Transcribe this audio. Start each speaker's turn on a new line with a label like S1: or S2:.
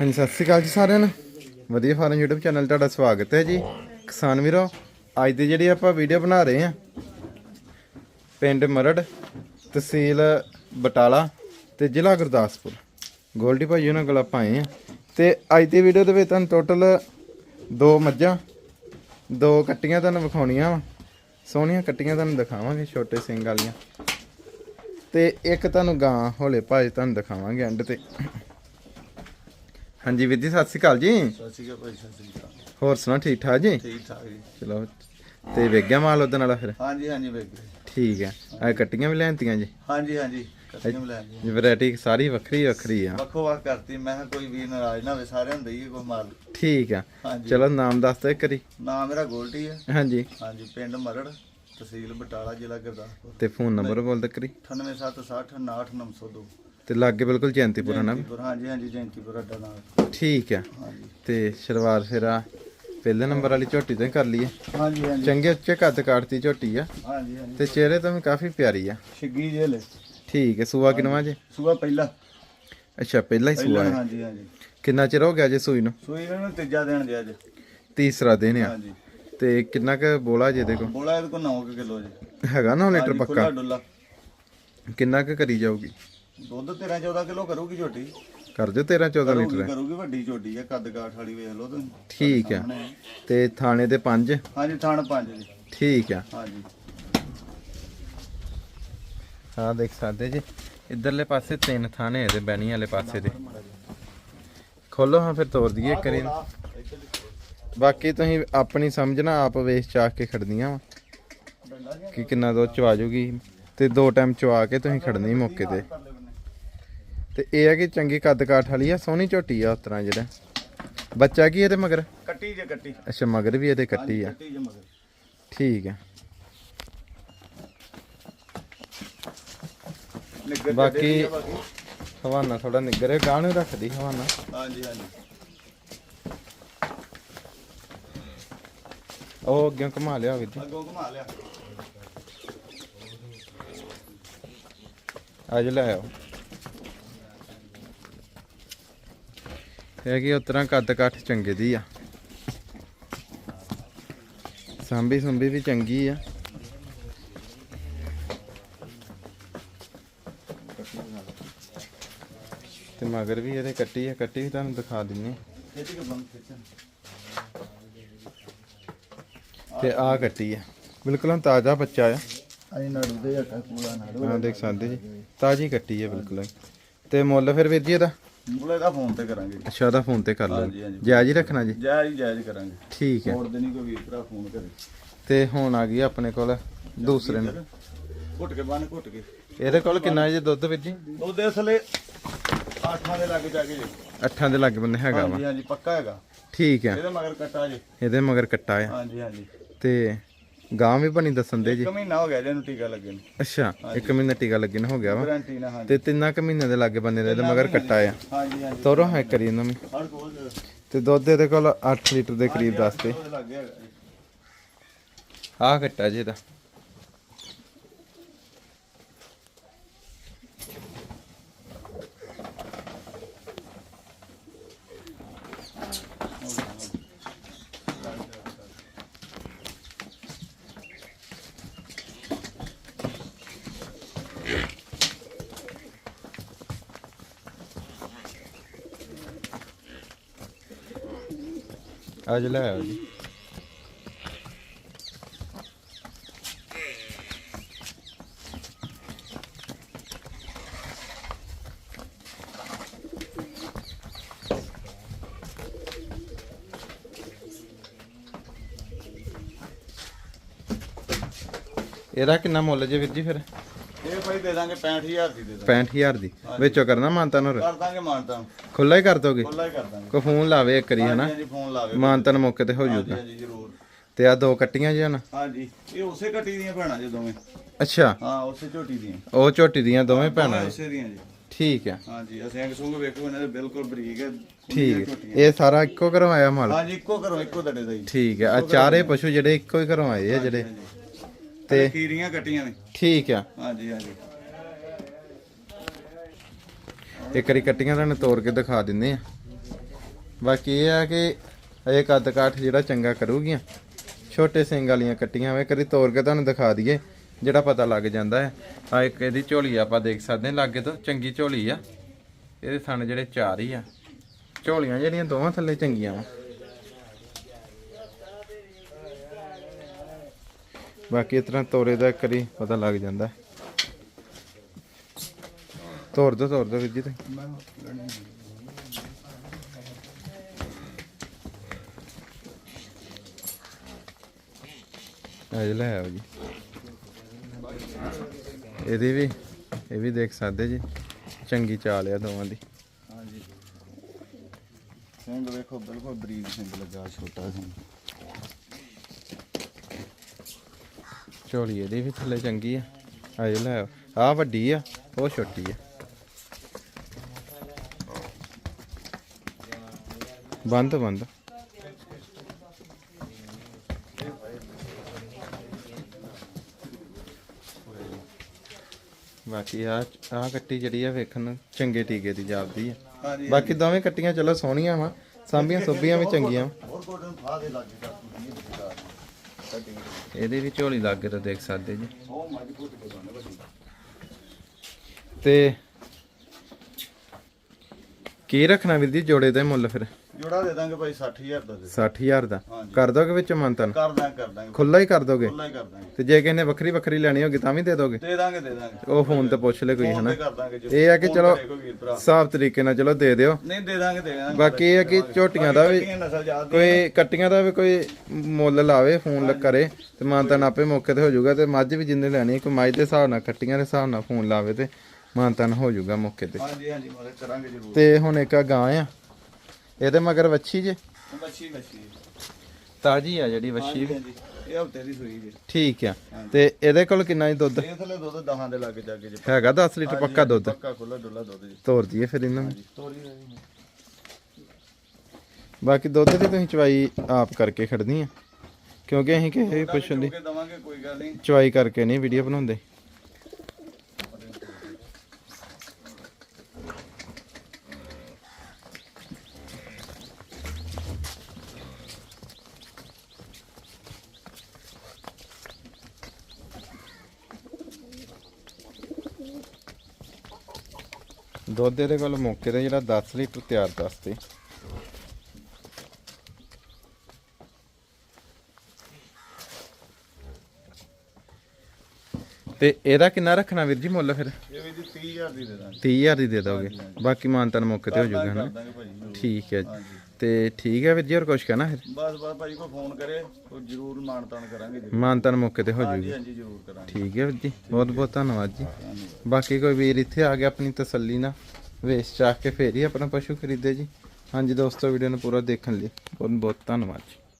S1: ਹਾਂਜੀ, ਸਤਿ ਸ਼੍ਰੀ ਅਕਾਲ ਜੀ ਸਾਰਿਆਂ ਨੂੰ। ਵਧੀਆ ਫਾਰਮ YouTube ਚੈਨਲ ਤੁਹਾਡਾ ਸਵਾਗਤ ਹੈ ਜੀ। ਕਿਸਾਨ ਵੀਰੋ, ਅੱਜ ਦੀ ਜਿਹੜੀ ਆਪਾਂ ਵੀਡੀਓ ਬਣਾ ਰਹੇ ਹਾਂ, ਪਿੰਡ ਮਰੜ, ਤਹਿਸੀਲ ਬਟਾਲਾ ਤੇ ਜ਼ਿਲ੍ਹਾ ਗੁਰਦਾਸਪੁਰ। ਗੋਲਡੀ ਭਾਈ ਉਹਨਾਂ ਕੋਲ ਆਪਾਂ ਆਏ ਆ ਤੇ ਅੱਜ ਦੀ ਵੀਡੀਓ ਦੇ ਵਿੱਚ ਤੁਹਾਨੂੰ ਟੋਟਲ ਦੋ ਮੱਝਾਂ, ਦੋ ਕੱਟੀਆਂ ਤੁਹਾਨੂੰ ਵਿਖਾਉਣੀਆਂ ਵਾ। ਸੋਹਣੀਆਂ ਕੱਟੀਆਂ ਤੁਹਾਨੂੰ ਦਿਖਾਵਾਂਗੇ, ਛੋਟੇ ਸਿੰਘ ਵਾਲੀਆਂ। ਤੇ ਇੱਕ ਤੁਹਾਨੂੰ ਗਾਂ ਹੌਲੇ ਭਾਜ ਤੁਹਾਨੂੰ ਦਿਖਾਵਾਂਗੇ ਐਂਡ ਤੇ। ਹਾਂਜੀ ਵੀਰ ਜੀ ਸਤਿ ਸ਼੍ਰੀ ਅਕਾਲ ਜੀ।
S2: ਸਤਿ ਸ਼੍ਰੀ ਅਕਾਲ ਭਾਈ ਸਤਿ ਸ਼੍ਰੀ ਅਕਾਲ।
S1: ਹੋਰ ਸੁਣਾ ਠੀਕ ਠਾਕ ਜੀ?
S2: ਠੀਕ ਠਾਕ ਜੀ।
S1: ਚਲੋ ਤੇ ਵੇਖ ਗਿਆ ਮਾਲ ਉਹਦੇ ਨਾਲ ਫਿਰ?
S2: ਹਾਂਜੀ ਹਾਂਜੀ ਵੇਖ ਗਏ
S1: ਠੀਕ ਹੈ। ਆ ਕੱਟੀਆਂ ਵੀ ਲੈਣਤੀਆਂ ਜੀ?
S2: ਹਾਂਜੀ ਹਾਂਜੀ ਕੱਟੀਆਂ ਲੈ ਗਏ
S1: ਵੈਰਾਈਟੀ ਸਾਰੀ ਵੱਖਰੀ ਵੱਖਰੀ ਆ।
S2: ਵੱਖੋ ਵੱਖ ਕਰਤੀ ਮੈਂ ਕਿਹਾ ਕੋਈ ਵੀ ਨਾਰਾਜ਼ ਨਾ ਹੋਵੇ ਸਾਰਿਆਂ ਨੂੰ ਦਈਏ ਕੋਈ ਮਾਲ।
S1: ਠੀਕ ਆ। ਚਲੋ ਨਾਮ ਦੱਸ ਦਿਓ ਇੱਕ ਵਾਰੀ।
S2: ਨਾਮ ਮੇਰਾ ਗੋਲਟੀ ਹੈ
S1: ਹਾਂਜੀ।
S2: ਹਾਂਜੀ ਪਿੰਡ ਮਰੜ ਤਹਿਸੀਲ ਬਟਾਲਾ ਜ਼ਿਲ੍ਹਾ ਗੁਰਦਾਸਪੁਰ।
S1: ਤੇ ਫੋਨ ਨੰਬਰ ਬੋਲ ਦੇ ਕਰੀ
S2: 9876698902
S1: ਤੇ ਲਾਗੇ ਬਿਲਕੁਲ ਜੈਂਤੀਪੁਰਾ ਨਾ?
S2: ਜੈਂਤੀਪੁਰ ਹਾਂਜੀ ਹਾਂਜੀ ਜੈਂਤੀਪੁਰ ਅੱਡਾ ਨਾਲ।
S1: ਠੀਕ ਆ।
S2: ਹਾਂਜੀ।
S1: ਤੇ ਸ਼ਲਵਾਰ ਫੇਰਾ ਪਹਿਲੇ ਨੰਬਰ ਵਾਲੀ ਝੋਟੀ ਤੇ ਕਰ ਲਈਏ।
S2: ਹਾਂਜੀ ਹਾਂਜੀ।
S1: ਚੰਗੇ ਉੱਚੇ ਕੱਦ ਕਾਟਤੀ ਝੋਟੀ ਆ।
S2: ਹਾਂਜੀ ਹਾਂਜੀ।
S1: ਤੇ ਚਿਹਰੇ ਤੋਂ ਵੀ ਕਾਫੀ ਪਿਆਰੀ ਆ।
S2: ਛਿੱਗੀ ਜੇਲੇ
S1: ਠੀਕ ਹੈ ਸੂਆ ਕਿਨਵਾ ਜੇ?
S2: ਸੂਆ ਪਹਿਲਾ।
S1: ਅੱਛਾ ਪਹਿਲਾ ਹੀ ਸੂਆ
S2: ਪਹਿਲਾ
S1: ਹੈ।
S2: ਹਾਂਜੀ ਹਾਂਜੀ।
S1: ਕਿੰਨਾ ਚਿਰ ਹੋ ਗਿਆ ਜੇ ਸੂਈ ਨੂੰ?
S2: ਸੂਈ ਇਹਨੂੰ ਤੀਜਾ ਦੇਣ ਦਿਆ ਅੱਜ
S1: ਤੀਸਰਾ ਦਿਨ ਆ।
S2: ਹਾਂਜੀ।
S1: ਤੇ ਕਿੰਨਾ ਕੁ ਬੋਲਾ ਜੇ ਦੇਖੋ
S2: ਬੋਲਾ ਇਹਦੇ ਕੋਲ 9 ਕਿਲੋ ਜੀ।
S1: ਹੈਗਾ 9 ਲੀਟਰ
S2: ਹਾਂਜੀ,
S1: ਪੱਕਾ?
S2: ਖੁੱਲਾ ਡੁੱਲਾ।
S1: ਕਿੰਨਾ ਕੁ ਕਰੀ ਜਾਊਗੀ?
S2: ਦੁੱਧ 13 14 ਕਿਲੋ ਕਰੂਗੀ ਝੋਟੀ
S1: ਕਰ ਦਿਓ 13 14
S2: ਕਰੂਗੀ
S1: ਲੀਟਰ
S2: ਕਰੂਗੀ ਵੱਡੀ ਝੋਟੀ ਆ ਕੱਦ ਕਾਠ ਵਾਲੀ ਵੇਖ ਲਓ ਤੁਸੀਂ।
S1: ਠੀਕ ਆ
S2: ਸਾਹਮਣੇ।
S1: ਤੇ ਥਾਣੇ ਦੇ 5
S2: ਹਾਂਜੀ ਥਣ ਪੰਜ ਜੀ।
S1: ਠੀਕ ਆ
S2: ਹਾਂਜੀ।
S1: ਹਾਂ ਦੇਖ ਸਕਦੇ ਜੀ ਇਧਰਲੇ ਪਾਸੇ ਤਿੰਨ ਥਾਣੇ ਇਹਦੇ ਬੈਣੀ ਵਾਲੇ ਪਾਸੇ ਦੇ। ਖੋਲੋ ਹਾਂ ਫਿਰ ਦਈਏ ਵਾਰੀ। ਬਾਕੀ ਤੁਸੀਂ ਆਪਣੀ ਸਮਝਣਾ ਆਪ ਵੇਚ ਚਾਕ ਕੇ ਖੜਨੀਆਂ ਵਾ। ਕਿ ਕਿੰਨਾ ਦੁੱਧ ਚਵਾ ਜੂਗੀ। ਤੇ ਦੋ ਟਾਈਮ ਚਵਾ ਕੇ ਤੁਸੀਂ ਖੜਨੀ ਮੌਕੇ ਤੇ। ਤੇ ਇਹ ਹੈ ਕਿ ਚੰਗੀ ਕੱਦ ਕਾਠ ਵਾਲੀ ਆ ਸੋਹਣੀ ਝੋਟੀ ਆ ਉਸ ਤਰ੍ਹਾਂ ਜਿਹੜਾ। ਬੱਚਾ ਕੀ ਇਹਦੇ ਮਗਰ?
S2: ਕੱਟੀ ਜੇ ਕੱਟੀ।
S1: ਅੱਛਾ ਮਗਰ ਵੀ ਇਹਦੇ ਕੱਟੀ ਆ।
S2: ਕੱਟੀ ਜੇ ਮਗਰ।
S1: ਠੀਕ
S2: ਨਿੱਗਰ ਆ ਬਾਕੀ।
S1: ਹਵਾਨਾ ਥੋੜਾ ਨਿੱਗਰ ਹੈ ਗਾਹ ਨੂੰ ਰੱਖਦੀ ਹਵਾਨਾ।
S2: ਹਾਂਜੀ ਹਾਂਜੀ।
S1: ਉਹ ਅੱਗੇ ਘੁਮਾ ਲਿਆ ਵੀਰ ਜੀ।
S2: ਅੱਗੋਂ ਘੁਮਾ ਲਿਆ।
S1: ਅੱਜ ਲੈ ਆਓ। ਇਹ ਕਿ ਉਤਰਾ ਕੱਦ ਕਾਠ ਚੰਗੇ ਦੀ ਆ। ਸਾਂਭੀ ਸੁੰਭੀ ਵੀ ਚੰਗੀ ਆ। ਤੇ ਮਗਰ ਵੀ ਇਹਦੇ ਕੱਟੀ ਆ ਕੱਟੀ ਵੀ ਤੁਹਾਨੂੰ ਦਿਖਾ ਦਿੰਨੇ ਤੇ ਆ ਕੱਟੀ ਆ। ਬਿਲਕੁਲ ਤਾਜ਼ਾ ਬੱਚਾ ਆ।
S2: ਅਸੀਂ ਨੜੂ ਦੇ ਹੱਟਾ ਕੂੜਾ ਨੜੂ।
S1: ਆ ਦੇਖ ਸਕਦੇ ਜੀ। ਤਾਜ਼ੀ ਕੱਟੀ ਆ ਬਿਲਕੁਲ। ਤੇ ਮੁੱਲ ਫਿਰ ਵੀਰ ਜੀ ਇਹਦਾ?
S2: ਮੁੱਲੇ ਦਾ ਫੋਨ ਤੇ ਕਰਾਂਗੇ।
S1: ਅੱਛਾ ਉਹਦਾ ਫੋਨ ਤੇ ਕਰ ਲਓ।
S2: ਹਾਂਜੀ।
S1: ਜਾਇਜ਼ ਹੀ ਰੱਖਣਾ ਜੀ?
S2: ਜਾਇਜ਼ ਜਾਇਜ਼ ਕਰਾਂਗੇ।
S1: ਠੀਕ ਹੈ।
S2: ਮੋੜ ਦੇ ਨਹੀਂ ਕੋਈ ਵੀਰ ਭਰਾ ਫੋਨ ਕਰੇ।
S1: ਤੇ ਹੁਣ ਆ ਗਈ ਆਪਣੇ ਕੋਲ ਦੂਸਰੇ ਨੂੰ।
S2: ਘੁੱਟ ਕੇ ਬੰਨ ਘੁੱਟ ਕੇ।
S1: ਇਹਦੇ ਕੋਲ ਕਿੰਨਾ ਜੀ ਦੁੱਧ ਵੀਰ ਜੀ?
S2: ਉਹਦੇ ਅਸਲੇ ਆਠਵਾਂ ਦੇ ਲੱਗ ਜਾ ਕੇ ਜੀ।
S1: ਅੱਠਾਂ ਦੇ ਲੱਗ ਬੰਨੇ ਹੈਗਾ ਵਾ।
S2: ਹਾਂਜੀ ਹਾਂਜੀ ਪੱਕਾ ਹੈਗਾ।
S1: ਠੀਕ ਹੈ।
S2: ਇਹਦੇ ਮਗਰ ਕੱਟਾ ਜੀ।
S1: ਇਹਦੇ ਮਗਰ ਕੱਟਾ ਆ।
S2: ਹਾਂਜੀ ਹਾਂਜੀ।
S1: ਤੇ ਗਾਂ ਵੀ ਬਣੀ ਦੱਸਣ ਦੇ ਜੀ।
S2: ਇੱਕ ਮਹੀਨਾ ਹੋ ਗਿਆ ਜਿਹਨੂੰ ਟੀਕਾ ਲੱਗੇ ਨੂੰ।
S1: ਅੱਛਾ ਇੱਕ ਮਹੀਨਾ ਟੀਕਾ ਲੱਗਣ ਹੋ ਗਿਆ ਵਾ।
S2: ਗਾਰੰਟੀ ਨਾ ਹਾਂਜੀ।
S1: ਤੇ ਤਿੰਨਾਂ ਕੁ ਮਹੀਨੇ ਦੇ ਲੱਗੇ ਬੰਨੇ ਦੇ ਇਹਦੇ ਮਗਰ ਕੱਟਾ ਆ।
S2: ਹਾਂਜੀ ਹਾਂਜੀ।
S1: ਤੋਰੋ ਹੈ ਕਰੀ ਇਹਨਾਂ ਨੂੰ।
S2: ਹਰ ਕੋਲ
S1: ਤੇ ਦੁੱਧ ਇਹਦੇ ਕੋਲ 8 ਲੀਟਰ ਦੇ ਕਰੀਬ ਦੱਸਦੇ
S2: ਲੱਗ ਗਿਆ। ਹੈਗਾ ਜੀ
S1: ਆਹ ਕੱਟਾ ਜੀ ਇਹਦਾ। ਅੱਜ ਲੈ ਆਓ ਜੀ। ਇਹਦਾ ਕਿੰਨਾ ਮੁੱਲ ਜੇ ਵੀਰ ਜੀ ਫਿਰ?
S2: ਭਾਈ ਦੇ ਦਾਂਗੇ 65000 ਦੀ ਦੇ ਦਾਂਗੇ।
S1: 65000 ਦੀ। ਵਿੱਚੋਂ ਕਰਨਾ ਮਾਨਤਾ ਨੂੰ
S2: ਕਰ ਦਾਂਗੇ ਮਾਨਤਾ
S1: ਖੁੱਲਾ ਹੀ ਕਰ ਦੋਗੇ?
S2: ਖੁੱਲਾ ਹੀ ਕਰ ਦਾਂਗੇ।
S1: ਕੋ ਫੋਨ ਲਾਵੇ ਇੱਕ ਵਾਰੀ ਹਨਾ?
S2: ਹਾਂਜੀ ਫੋਨ ਲਾਵੇ।
S1: ਮਾਨਤਨ ਮੌਕੇ ਤੇ ਹੋ ਜਾਊਗਾ।
S2: ਹਾਂਜੀ ਜ਼ਰੂਰ।
S1: ਤੇ ਆ ਦੋ ਕੱਟੀਆਂ ਜੀ ਹਨ
S2: ਹਾਂਜੀ ਇਹ ਉਸੇ ਕੱਟੀ ਦੀਆਂ ਭੈਣਾਂ ਜੇ ਦੋਵੇਂ।
S1: ਅੱਛਾ।
S2: ਹਾਂ ਉਸੇ ਝੋਟੀ ਦੀਆਂ।
S1: ਉਹ ਝੋਟੀ ਦੀਆਂ ਦੋਵੇਂ ਭੈਣਾਂ।
S2: ਉਸੇ ਦੀਆਂ ਜੀ।
S1: ਠੀਕ ਹੈ
S2: ਹਾਂਜੀ ਅਸੀਂ ਅੰਗ ਸੁੰਗ ਵੇਖੋ ਇਹਨਾਂ ਦੇ ਬਿਲਕੁਲ ਬਰੀਕ ਹੈ
S1: ਠੀਕ। ਇਹ ਸਾਰਾ ਇੱਕੋ ਘਰੋਂ ਆਇਆ ਮਾਲ?
S2: ਹਾਂਜੀ ਇੱਕੋ ਘਰੋਂ ਇੱਕੋ ਦੜੇ ਦਾ ਜੀ।
S1: ਠੀਕ ਹੈ। ਆ ਚਾਰੇ ਪਸ਼ੂ ਜਿਹੜੇ ਇੱਕੋ ਹੀ ਘਰੋਂ ਆਏ ਆ ਜਿਹੜੇ।
S2: ਤੇ ਖੀਰੀਆਂ ਕੱਟੀਆਂ ਨੇ।
S1: ਠੀਕ ਆ।
S2: ਹਾਂਜੀ ਹਾਂਜੀ।
S1: ਇੱਕ ਵਾਰੀ ਕੱਟੀਆਂ ਤੁਹਾਨੂੰ ਤੋੜ ਕੇ ਦਿਖਾ ਦਿੰਨੇ ਆ। ਬਾਕੀ ਇਹ ਆ ਕਿ ਇਹ ਕੱਦ ਕਾਠ ਜਿਹੜਾ ਚੰਗਾ ਕਰੂਗੀਆਂ। ਛੋਟੇ ਸਿੰਘ ਵਾਲੀਆਂ ਕੱਟੀਆਂ ਵੇ ਕਰੀ ਤੋੜ ਕੇ ਤੁਹਾਨੂੰ ਦਿਖਾ ਦਈਏ ਜਿਹੜਾ ਪਤਾ ਲੱਗ ਜਾਂਦਾ ਹੈ। ਆ ਇੱਕ ਇਹਦੀ ਝੋਲੀ ਆਪਾਂ ਦੇਖ ਸਕਦੇ ਹਾਂ ਲਾਗੇ ਤੋਂ ਚੰਗੀ ਝੋਲੀ ਆ। ਇਹਦੇ ਥਣ ਜਿਹੜੇ ਚਾਰ ਹੀ ਆ। ਝੋਲੀਆਂ ਜਿਹੜੀਆਂ ਦੋਵਾਂ ਥੱਲੇ ਚੰਗੀਆਂ ਵਾ। ਬਾਕੀ ਇਸ ਤਰ੍ਹਾਂ ਤੋਰੇ ਦਾ ਕਰੀ ਪਤਾ ਲੱਗ ਜਾਂਦਾ। ਹੈ। ਦੋ ਤੋੜ ਦੋ ਜੀ ਤੁਸੀਂ। ਅਜ ਲੈ ਆਓ ਜੀ। ਇਹਦੀ ਵੀ, ਇਹ ਵੀ ਦੇਖ ਸਕਦੇ ਜੀ। ਚੰਗੀ ਚਾਲ ਆ ਦੋਵਾਂ ਦੀ।
S2: ਹਾਂਜੀ। ਸਿੰਘ ਵੇਖੋ, ਬਿਲਕੁਲ ਬਰੀਕ ਸਿੰਘ ਲੱਗਾ, ਛੋਟਾ ਸਿੰਘ
S1: ਝੋਲੀ ਇਹਦੀ ਵੀ ਥੱਲੇ ਚੰਗੀ ਆ। ਅਜ ਲੈ ਆ ਵੱਡੀ ਆ ਉਹ ਛੋਟੀ ਆ। ਬੰਦ ਬੰਦ। ਬਾਕੀ ਆ ਆ ਕੱਟੀ ਜਿਹੜੀ ਆ ਵੇਖਣ ਨੂੰ ਚੰਗੇ ਟੀਕੇ ਦੀ ਜਾਪਦੀ ਆ। ਬਾਕੀ ਦੋਵੇਂ ਕੱਟੀਆਂ ਚਲੋ ਸੋਹਣੀਆਂ ਵਾ ਸਾਂਭੀਆਂ ਸੁੱਭੀਆਂ ਵੀ ਚੰਗੀਆਂ।
S2: ਹੋਰ ਦੇ ਲੱਗੇ
S1: ਇਹਦੇ ਵੀ ਝੋਲੀ ਲੱਗੇ ਤਾਂ ਦੇਖ ਸਕਦੇ ਜੀ। ਤੇ ਕੀ ਰੱਖਣਾ ਵੀਰ ਜੀ ਜੋੜੇ ਦਾ ਮੁੱਲ ਫਿਰ?
S2: ਜੋੜਾ ਦੇ ਦਾਂਗੇ ਭਾਈ 60000 ਦਾ ਦੇ
S1: 60000 ਦਾ।
S2: ਹਾਂਜੀ।
S1: ਕਰ ਦੋਗੇ ਵਿੱਚ ਮੰਤਨ?
S2: ਕਰ ਦਾਂਗੇ ਕਰ ਦਾਂਗੇ।
S1: ਖੁੱਲਾ ਹੀ ਕਰ ਦੋਗੇ?
S2: ਖੁੱਲਾ ਹੀ ਕਰ ਦਾਂਗੇ।
S1: ਤੇ ਜੇ ਕਿਸੇ ਨੇ ਵੱਖਰੀ ਵੱਖਰੀ ਲੈਣੀ ਹੋਗੀ ਤਾਂ ਵੀ ਦੇ ਦੋਗੇ?
S2: ਦੇ ਦਾਂਗੇ ਦੇ ਦਾਂਗੇ।
S1: ਉਹ ਫੋਨ ਤੇ ਪੁੱਛ ਲੈ ਕੋਈ ਹਨਾ?
S2: ਤੇ ਕਰ ਦਾਂਗੇ ਜੋ।
S1: ਇਹ ਆ ਕਿ ਚਲੋ
S2: ਕਰੇ ਕੋਈ ਵੀਰ ਭਰਾ।
S1: ਸਾਫ਼ ਤਰੀਕੇ ਨਾਲ ਚਲੋ ਦੇ ਦਿਓ।
S2: ਨਹੀਂ ਦੇ ਦਾਂਗੇ ਦੇ ਦਾਂਗੇ।
S1: ਬਾਕੀ ਇਹ ਆ ਕਿ ਝੋਟੀਆਂ ਦਾ ਵੀ
S2: ਨਸਲ
S1: ਕੋਈ ਕੱਟੀਆਂ ਦਾ ਵੀ ਕੋਈ ਮੁੱਲ ਲਾਵੇ ਫੋਨ ਲ ਕਰੇ ਤੇ ਮਾਨਤਨ ਆਪੇ ਮੌਕੇ ਤੇ ਹੋ ਜਾਊਗਾ ਤੇ ਮੱਝ ਵੀ ਜਿੰਨੇ ਲੈਣੀ ਕੋਈ ਮੱਝ ਦੇ ਹਿਸਾਬ ਨਾਲ ਕੱਟੀਆਂ ਦੇ ਹਿਸਾਬ ਨਾਲ ਫੋਨ ਲਾਵੇ ਤੇ ਮਾਨਤਨ ਹੋ ਜਾਊਗਾ ਮੌਕੇ ਤੇ।
S2: ਹਾਂਜੀ ਹਾਂਜੀ ਮਦਦ ਕਰਾਂਗੇ ਜ਼ਰੂਰ।
S1: ਤੇ ਹੁਣ ਇੱਕ ਆ ਗਾਂ ਆ। ਇਹਦੇ ਮਗਰ ਵੱਛੀ ਜੇ?
S2: ਮੱਛੀ ਮੱਛੀ
S1: ਤਾਜੀ ਆ ਜਿਹੜੀ ਵੱਛੀ ਵੀ।
S2: ਇਹ ਹਫ਼ਤੇ ਦੀ ਸੂਈ ਜੀ
S1: ਠੀਕ ਆ। ਤੇ ਇਹਦੇ ਕੋਲ ਕਿੰਨਾ ਹੀ ਦੁੱਧ?
S2: ਇਹ ਥੱਲੇ ਦੁੱਧ ਦਹਾਂ ਦੇ ਲੱਗੇ ਜਾ ਕੇ ਜੀ।
S1: ਹੈਗਾ 10 ਲੀਟਰ ਪੱਕਾ ਦੁੱਧ?
S2: ਪੱਕਾ ਖੁੱਲਾ ਡੁੱਲਾ ਦੁੱਧ ਜੀ।
S1: ਤੋਰ ਦਈਏ ਫਿਰ ਇਹਨਾਂ ਨੂੰ।
S2: ਤੋਰੀ
S1: ਬਾਕੀ ਦੁੱਧ ਦੀ ਤੁਸੀਂ ਚਵਾਈ ਆਪ ਕਰਕੇ ਖੜਨੀ ਆ। ਕਿਉਂਕਿ ਅਸੀਂ ਕਿਸੇ ਪੁੱਛਣ ਦੀ
S2: ਦਵਾਂਗੇ ਕੋਈ ਗੱਲ ਨਹੀਂ।
S1: ਚਵਾਈ ਕਰਕੇ ਨਹੀਂ ਵੀਡੀਓ ਬਣਾਉਂਦੇ। ਦੁੱਧ ਇਹਦੇ ਕੋਲ ਮੌਕੇ ਤੇ ਜਿਹੜਾ 10 ਲੀਟਰ ਤਿਆਰ ਦੱਸਦੇ ਤੇ ਇਹਦਾ ਕਿੰਨਾ ਰੱਖਣਾ ਵੀਰ ਜੀ ਮੁੱਲ ਫਿਰ?
S2: ਇਹ ਵੀ ਜੀ 30000 ਦੀ ਦੇ ਦਾਂਗੇ।
S1: 30000 ਦੀ ਦੇ ਦੋਗੇ। ਬਾਕੀ ਮਾਨਤਨ ਮੌਕੇ ਤੇ ਹੋ ਜਾਊਗਾ ਹਨਾ। ਠੀਕ ਹੈ ਜੀ। ਤੇ ਠੀਕ ਹੈ ਵੀਰ ਜੀ ਹੋਰ ਕੁਝ ਕਹਿਣਾ ਫਿਰ?
S2: ਬਸ ਬਸ ਭਾਜੀ ਕੋਈ ਫੋਨ ਕਰੇ ਉਹ ਜ਼ਰੂਰ ਮਾਨਤਾਨ ਕਰਾਂਗੇ ਜੀ।
S1: ਮਾਨਤਨ ਮੌਕੇ ਤੇ ਹੋ
S2: ਹਾਂਜੀ
S1: ਜਾਊਗਾ
S2: ਹਾਂਜੀ ਜ਼ਰੂਰ ਕਰਾਂਗੇ।
S1: ਠੀਕ ਹੈ ਵੀਰ ਜੀ ਬਹੁਤ ਬਹੁਤ ਧੰਨਵਾਦ ਜੀ। ਬਾਕੀ ਕੋਈ ਵੀਰ ਇੱਥੇ ਆ ਗਿਆ ਆਪਣੀ ਤਸੱਲੀ ਨਾਲ ਵੇਚ ਚਾਹ ਕੇ ਫੇਰ ਹੀ ਆਪਣਾ ਪਸ਼ੂ ਖਰੀਦੇ ਜੀ। ਹਾਂਜੀ ਦੋਸਤੋ ਵੀਡੀਓ ਨੂੰ ਪੂਰਾ ਦੇਖਣ ਲਈ ਬਹੁਤ ਬਹੁਤ ਧੰਨਵਾਦ ਜੀ।